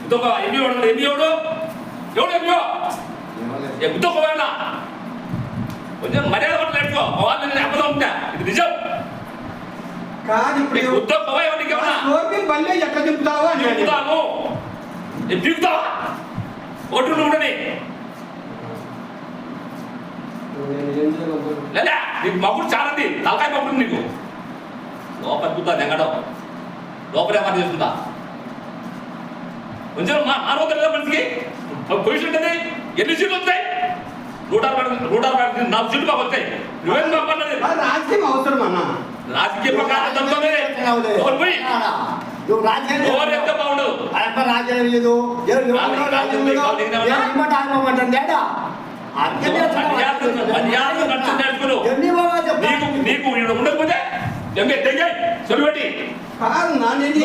గుద్దొక్క ఎన్ని వాడు ఎన్ని ఎవడు ఎవడు ఏ గుద్దొక్కవేనా కొంచెం మర్యాద పట్ల మా వాళ్ళు నేను అమ్మదో ఉంటా. ఇది నిజం. కాదు ఇప్పుడు ఎవరికి ఎట్లా దింపుతావా అని నేను దిగుతావా ఒడ్డు ఉండని? లేదా నీకు మగుడు చాలండి తలకాయ మగుడు నీకు. లోపల కూతా దెంగడం లోపలే పని చేసుకుంటా? కొంచెం మా మానవత లేదా మనిషికి పొజిషన్ ఉంటుంది ఎన్ని సీట్లు వస్తాయి? నూట అరవై నూట అరవై నాలుగు సీట్లు మాకు వస్తాయి. నువ్వేం ఆ రాజకీయం అవసరం అన్న. రాజకీయ ప్రకారం పోయి? నువ్వు రాజ్యం ఎవరు ఎంత బాగుండు. అయ్యప్ప రాజ్యం లేదు? నీకు ఉండకపోతే 八种男人你